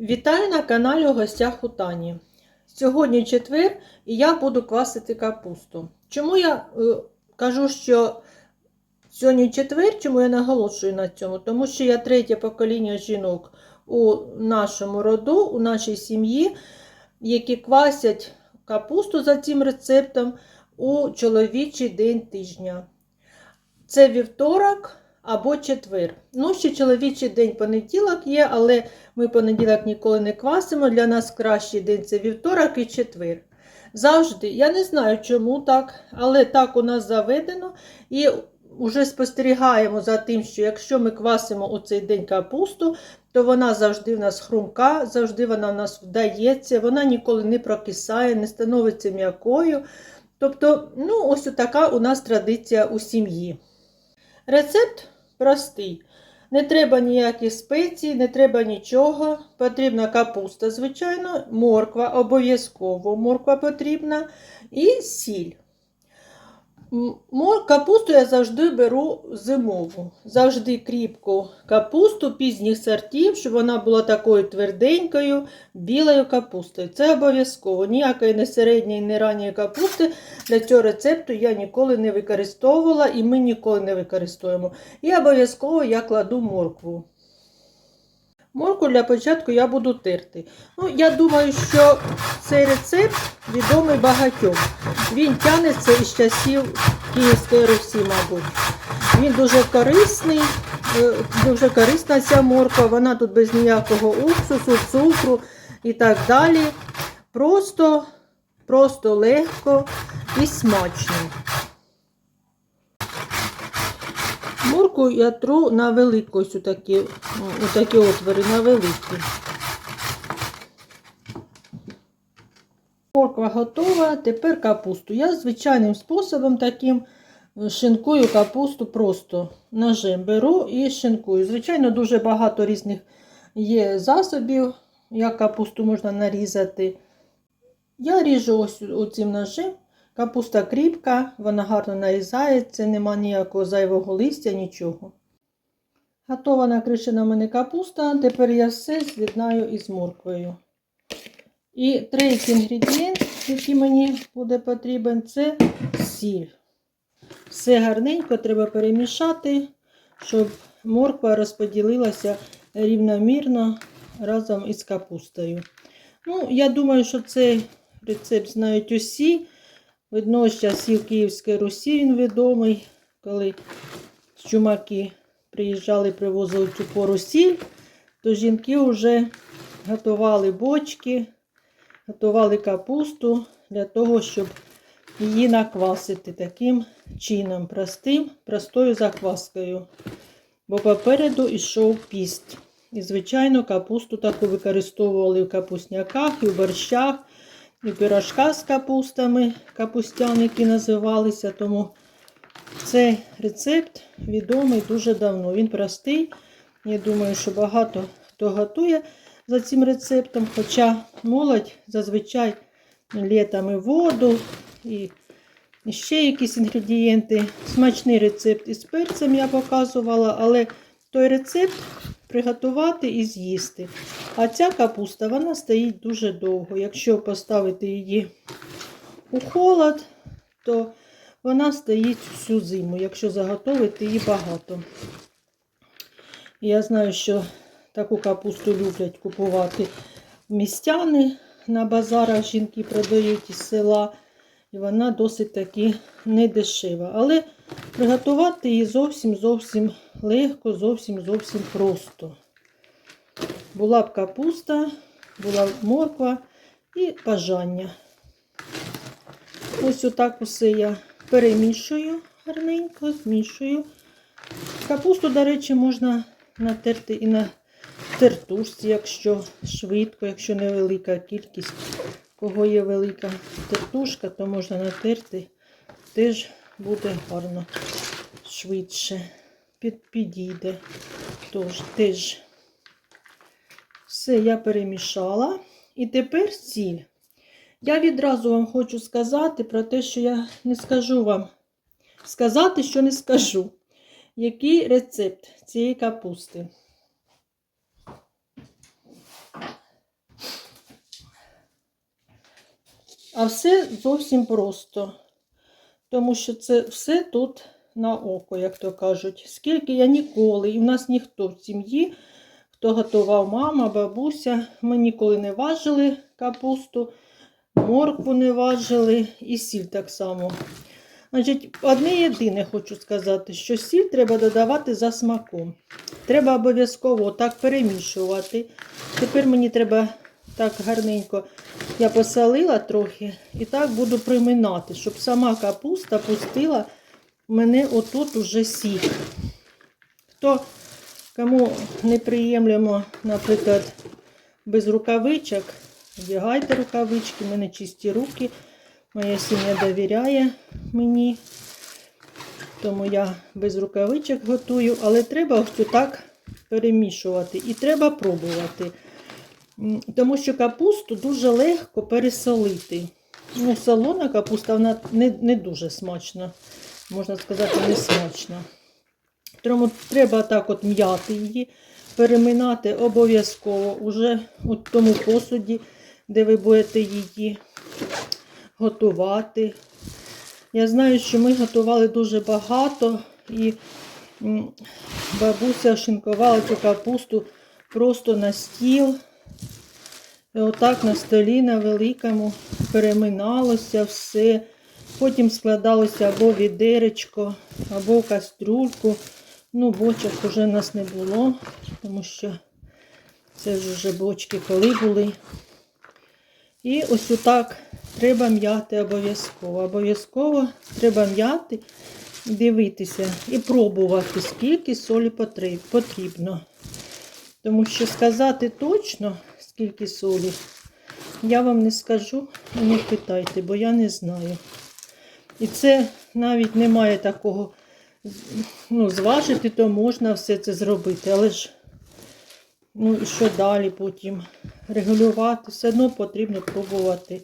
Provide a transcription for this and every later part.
Вітаю на каналі у гостях у Тані. Сьогодні четвер і я буду квасити капусту. Чому я е, кажу, що сьогодні четвер, чому я наголошую на цьому? Тому що я третє покоління жінок у нашому роду, у нашій сім'ї, які квасять капусту за цим рецептом у чоловічий день тижня. Це вівторок або четвер. Ну, ще чоловічий день понеділок є, але ми понеділок ніколи не квасимо. Для нас кращий день це вівторок і четвер. Завжди. Я не знаю, чому так, але так у нас заведено. І вже спостерігаємо за тим, що якщо ми квасимо у цей день капусту, то вона завжди в нас хрумка, завжди вона в нас вдається, вона ніколи не прокисає, не становиться м'якою. Тобто, ну, ось така у нас традиція у сім'ї. Рецепт простий. Не треба ніяких спецій, не треба нічого. Потрібна капуста, звичайно, морква, обов'язково морква потрібна і сіль. Капусту я завжди беру зимову. Завжди кріпку капусту пізніх сортів, щоб вона була такою тверденькою, білою капустою. Це обов'язково. Ніякої не середньої, не ранньої капусти для цього рецепту я ніколи не використовувала і ми ніколи не використовуємо. І обов'язково я кладу моркву. Морку для початку я буду терти. Ну, я думаю, що цей рецепт відомий багатьом. Він тягнеться із часів Київської Русі, мабуть. Він дуже корисний, е, дуже корисна ця морква. Вона тут без ніякого уксусу, цукру і так далі. Просто, просто легко і смачно. Морку я тру на велику, ось такі, отвори, на великі. Морква готова, тепер капусту. Я звичайним способом таким шинкую капусту просто ножем беру і шинкую. Звичайно, дуже багато різних є засобів, як капусту можна нарізати. Я ріжу ось оцим ножем. Капуста кріпка, вона гарно нарізається, нема ніякого зайвого листя, нічого. Готова накришена в мене капуста. Тепер я все з'єднаю із морквою. І третій інгредієнт, який мені буде потрібен, це сіль. Все гарненько треба перемішати, щоб морква розподілилася рівномірно разом із капустою. Ну, я думаю, що цей рецепт знають усі. Видно, з часів Київської Русі він відомий, коли чумаки приїжджали, привозили цю пору сіль, то жінки вже готували бочки, готували капусту для того, щоб її наквасити таким чином, простим, простою закваскою. Бо попереду йшов піст. І, звичайно, капусту таку використовували в капусняках і в борщах і пирожка з капустами, капустяники називалися, тому цей рецепт відомий дуже давно. Він простий. Я думаю, що багато хто готує за цим рецептом, хоча молодь зазвичай літами воду і ще якісь інгредієнти. Смачний рецепт із перцем я показувала, але той рецепт приготувати і з'їсти. А ця капуста вона стоїть дуже довго. Якщо поставити її у холод, то вона стоїть всю зиму, якщо заготовити її багато. Я знаю, що таку капусту люблять купувати містяни на базарах, жінки продають із села. І вона досить таки недешева. Але приготувати її зовсім зовсім легко, зовсім зовсім просто. Була б капуста, була б морква і бажання. Ось отак усе я перемішую гарненько, змішую. Капусту, до речі, можна натерти і на тертушці, якщо швидко, якщо невелика кількість. Кого є велика тертушка, то можна натерти, теж буде гарно, швидше. Під, підійде. Тож, теж все я перемішала. І тепер ціль. Я відразу вам хочу сказати про те, що я не скажу вам сказати, що не скажу. Який рецепт цієї капусти? А все зовсім просто. Тому що це все тут на око, як то кажуть. Скільки я ніколи, і в нас ніхто в сім'ї, хто готував мама, бабуся, ми ніколи не важили капусту, моркву не важили і сіль так само. Значить, одне єдине хочу сказати, що сіль треба додавати за смаком. Треба обов'язково так перемішувати. Тепер мені треба так гарненько. Я посолила трохи і так буду приминати, щоб сама капуста пустила мене отут уже сік. Хто кому неприємлемо, наприклад, без рукавичок, вдягайте рукавички, в мене чисті руки. Моя сім'я довіряє мені, тому я без рукавичок готую, але треба ось так перемішувати і треба пробувати. Тому що капусту дуже легко пересолити. Ну, солона капуста вона не, не дуже смачна, можна сказати, не смачна. Тому треба так от м'яти її, переминати обов'язково уже у тому посуді, де ви будете її готувати. Я знаю, що ми готували дуже багато, і бабуся шинкувала цю капусту просто на стіл. І отак на столі на великому переминалося все. Потім складалося або відеречко, або в кастрюльку. Ну, бочок вже в нас не було, тому що це ж вже бочки коли були. І ось отак треба м'яти обов'язково. Обов'язково треба м'яти, дивитися і пробувати, скільки солі потрібно. Тому що сказати точно, скільки солі, я вам не скажу, і не питайте, бо я не знаю. І це навіть немає такого, ну, зважити, то можна все це зробити, але ж, ну і що далі потім? Регулювати, все одно потрібно пробувати.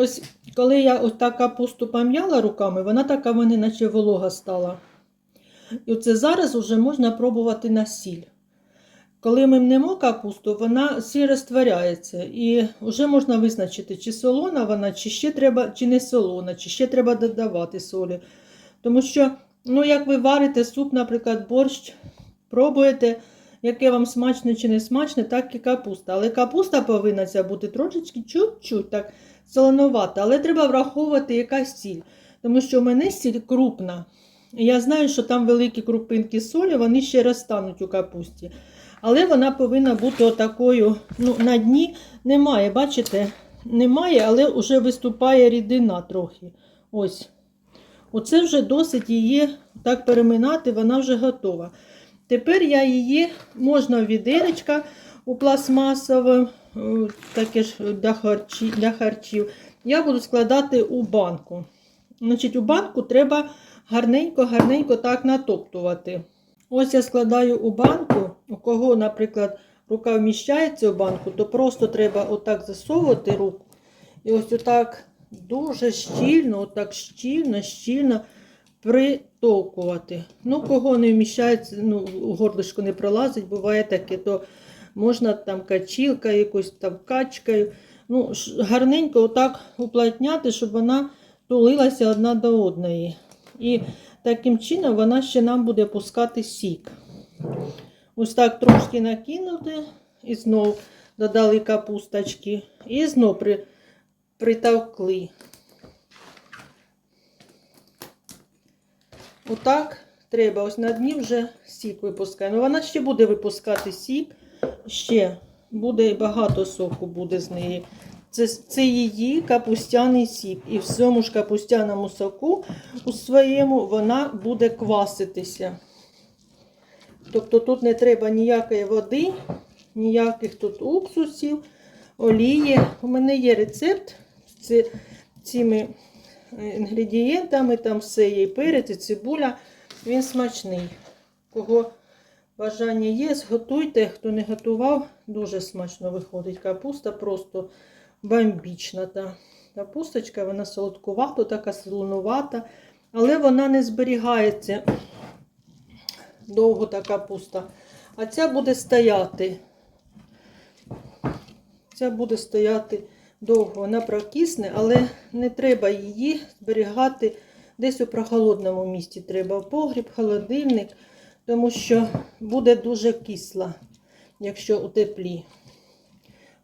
Ось коли я ось так капусту пом'яла руками, вона така в мене наче волога стала. І оце зараз вже можна пробувати на сіль. Коли ми мнемо капусту, вона сіль розтворяється. І вже можна визначити, чи солона вона, чи ще треба, чи не солона, чи ще треба додавати солі. Тому що, ну, як ви варите суп, наприклад, борщ, пробуєте, яке вам смачне чи не смачне, так і капуста. Але капуста повинна бути трошечки чуть-чуть так солоновата, але треба враховувати якась сіль. Тому що в мене сіль крупна. Я знаю, що там великі крупинки солі, вони ще розтануть у капусті. Але вона повинна бути отакою. Ну, на дні немає, бачите? Немає, але вже виступає рідина трохи. Ось. Оце вже досить її так переминати, вона вже готова. Тепер я її можна в відеречка у пластмасове, таке ж для, харчі, для харчів. Я буду складати у банку. Значить, у банку треба гарненько-гарненько так натоптувати. Ось я складаю у банку. У кого, наприклад, рука вміщається у банку, то просто треба отак засовувати руку. І ось отак дуже щільно, отак щільно, щільно притовкувати. Ну, кого не вміщається, ну, горлишко не пролазить, буває таке, то можна там качілка, якось там качкою. Ну, гарненько отак уплотняти, щоб вона тулилася одна до одної. І таким чином вона ще нам буде пускати сік. Ось так трошки накинути і знову додали капусточки. І знову при, притовкли. Отак треба. Ось на дні вже сік випускає. Ну вона ще буде випускати сік. Ще буде багато соку буде з неї. Це, це її капустяний сік. І в цьому ж капустяному соку у своєму вона буде кваситися. Тобто тут не треба ніякої води, ніяких тут уксусів, олії. У мене є рецепт з цими е, інгредієнтами, там все є і перець, і цибуля. Він смачний. Кого бажання є, зготуйте. Хто не готував, дуже смачно виходить. Капуста просто бомбічна. Та капусточка, вона солодкувата, така солонувата, але вона не зберігається довго та капуста. А ця буде стояти. Ця буде стояти довго. Вона прокисне, але не треба її зберігати десь у прохолодному місці. Треба погріб, холодильник, тому що буде дуже кисла, якщо у теплі.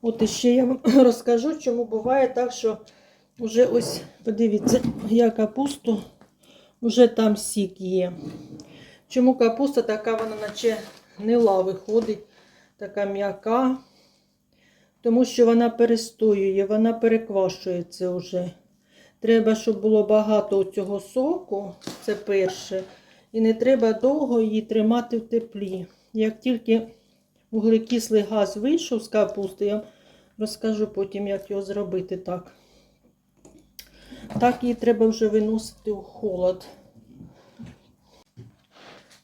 От іще я вам розкажу, чому буває так, що вже ось, подивіться, я капусту, вже там сік є. Чому капуста така, вона наче гнила виходить, така м'яка, тому що вона перестоює, вона переквашується вже. Треба, щоб було багато цього соку, це перше. І не треба довго її тримати в теплі. Як тільки вуглекислий газ вийшов з капусти, я розкажу потім, як його зробити так. Так її треба вже виносити у холод.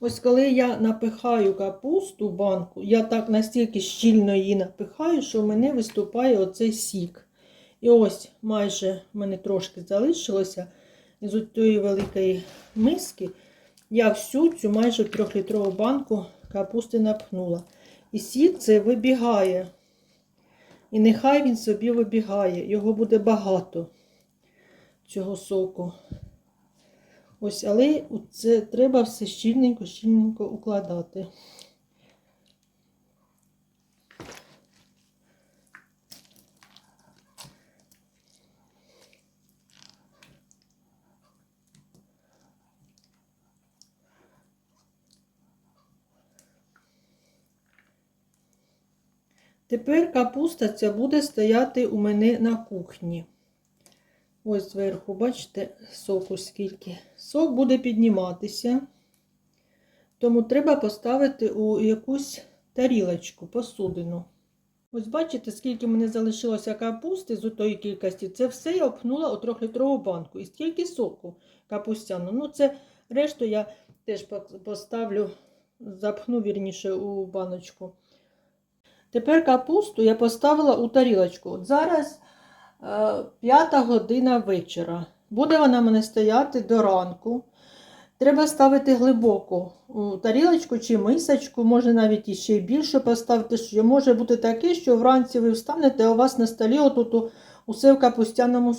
Ось коли я напихаю капусту в банку, я так настільки щільно її напихаю, що в мене виступає оцей сік. І ось майже в мене трошки залишилося із тієї великої миски. Я всю цю майже трьохлітрову банку капусти напхнула. І сік це вибігає. І нехай він собі вибігає. Його буде багато цього соку. Ось, але це треба все щільненько, щільненько укладати. Тепер капуста ця буде стояти у мене на кухні. Ось зверху, бачите, соку скільки. Сок буде підніматися, тому треба поставити у якусь тарілочку, посудину. Ось бачите, скільки мене залишилося капусти з тої кількості. Це все я опхнула у трьохлітрову банку. І скільки соку капустяну. Ну, це решту я теж поставлю, запхну вірніше у баночку. Тепер капусту я поставила у тарілочку. От зараз е, 5 година вечора. Буде вона в мене стояти до ранку. Треба ставити глибоко у тарілочку чи мисочку, може навіть іще більше поставити. Що може бути таке, що вранці ви встанете, а у вас на столі отут усе в капустяному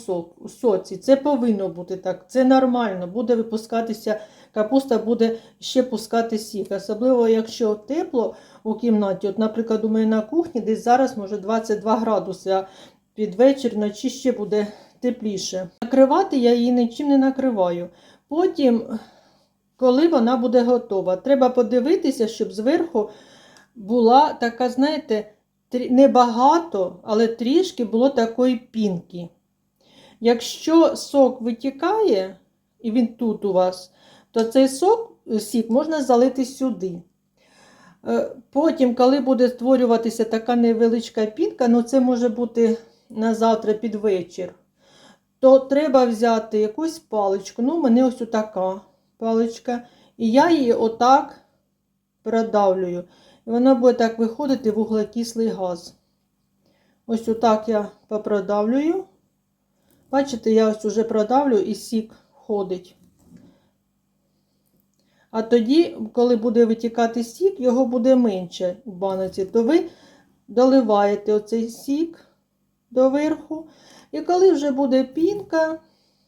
соці. Це повинно бути так, це нормально, буде випускатися, капуста буде ще пускати сік. Особливо, якщо тепло у кімнаті. От, наприклад, у мене на кухні десь зараз може 22 градуси, а під вечір вночі ще буде тепліше. Накривати я її нічим не накриваю. Потім, коли вона буде готова, треба подивитися, щоб зверху була така, знаєте, небагато, але трішки було такої пінки. Якщо сок витікає, і він тут у вас, то цей сок, сік можна залити сюди. Е, Потім, коли буде створюватися така невеличка пінка, ну це може бути на завтра під вечір, то треба взяти якусь паличку. Ну, у мене ось така паличка. І я її отак продавлюю. І вона буде так виходити вуглекислий газ. Ось отак я попродавлюю. Бачите, я ось уже продавлю і сік ходить. А тоді, коли буде витікати сік, його буде менше у баноці, то ви доливаєте оцей сік доверху. І коли вже буде пінка,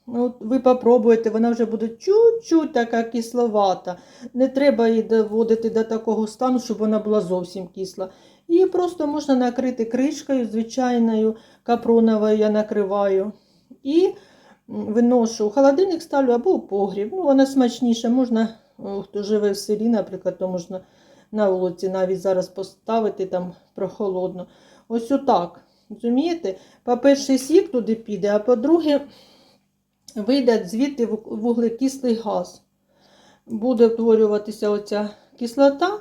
от ви попробуєте, вона вже буде чуть-чуть така кисловата. Не треба її доводити до такого стану, щоб вона була зовсім кисла. Її просто можна накрити кришкою, звичайною капроновою я накриваю. І виношу в холодильник ставлю або в погріб. Ну, Вона смачніша, можна хто живе в селі, наприклад, то можна на вулиці навіть зараз поставити там прохолодно. Ось отак. Розумієте? По-перше, сік туди піде, а по-друге, вийде звідти вуглекислий газ. Буде утворюватися оця кислота.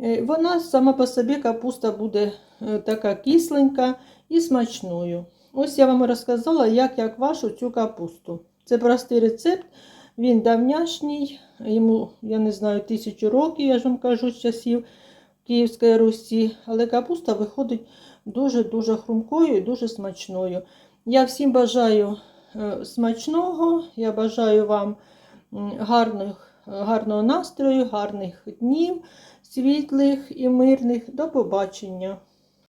Е, вона сама по собі капуста буде е, така кисленька і смачною. Ось я вам розказала, як я квашу цю капусту. Це простий рецепт. Він давняшній, йому, я не знаю, тисячу років, я ж вам кажу, з часів Київської Русі. Але капуста виходить дуже-дуже хрумкою і дуже смачною. Я всім бажаю смачного, я бажаю вам гарних, гарного настрою, гарних днів, світлих і мирних. До побачення!